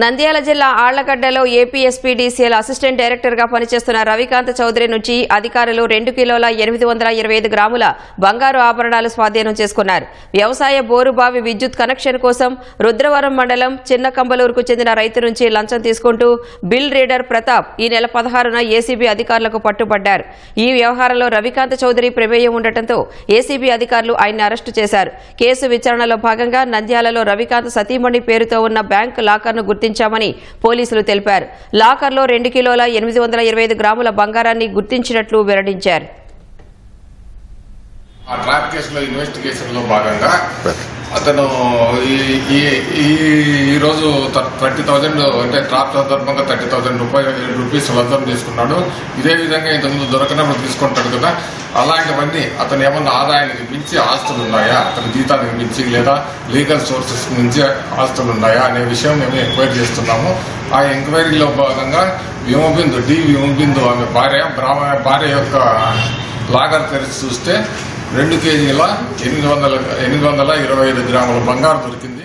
నంద్యాల జిల్లా ఆళ్ళగడ్డలో APSPDCL assistant డైరెక్టర్గా పనిచేస్తున్న రవికాంత్ చౌదరి నుంచి అధికారులు రెండు కిలోల ఎనిమిది వందల ఇరవై ఐదు గ్రాముల బంగారు ఆభరణాలు స్వాధీనం చేసుకున్నారు. వ్యవసాయ బోరుబావి విద్యుత్ కనెక్షన్ కోసం రుద్రవరం మండలం చిన్న కంబలూరుకు చెందిన రైతు నుంచి లంచం తీసుకుంటూ బిల్ రీడర్ ప్రతాప్ ఈ నెల పదహారున ఏసీబీ అధికారులకు పట్టుబడ్డారు. ఈ వ్యవహారంలో రవికాంత్ చౌదరి ప్రమేయం ఉండటంతో ఏసీబీ అధికారులు ఆయన్ని అరెస్టు చేశారు. కేసు విచారణలో భాగంగా నంద్యాలలో రవికాంత్ సతీమణి పేరుతో ఉన్న బ్యాంకు లాకర్ను గుర్తించామని పోలీసులు తెలిపారు. లాకర్లో రెండు కిలోల ఎనిమిది వందల ఇరవై ఐదు గ్రాముల బంగారాన్ని గుర్తించినట్లు వెల్లడించారు. ఆ ట్రాప్ కేసులో ఇన్వెస్టిగేషన్లో భాగంగా అతను ఈ ఈ- ట్వంటీ థర్టీ థౌజండ్ అంటే ట్రాప్ సందర్భంగా థర్టీ థౌజండ్ రూపాయలు రూపీస్ లంచం తీసుకున్నాడు ఇదే విధంగా ఇంతకుముందు దొరకనప్పుడు తీసుకుంటాడు కదా. అలాంటివన్నీ అతను ఏమన్నా ఆదాయానికి మించి ఆస్తులు ఉన్నాయా? అతని జీతానికి మించి లేదా లీగల్ సోర్సెస్ నుంచి ఆస్తులు ఉన్నాయా అనే విషయం మేము ఎంక్వైరీ చేస్తున్నాము. ఆ ఎంక్వైరీలో భాగంగా విమబిందు డి విమబిందు ఆమె భార్య భార్య యొక్క లాగర్ తెరిచి చూస్తే రెండు కేజీల ఎనిమిది వందల ఎనిమిది వందల ఇరవై ఐదు గ్రాముల బంగారు దొరికింది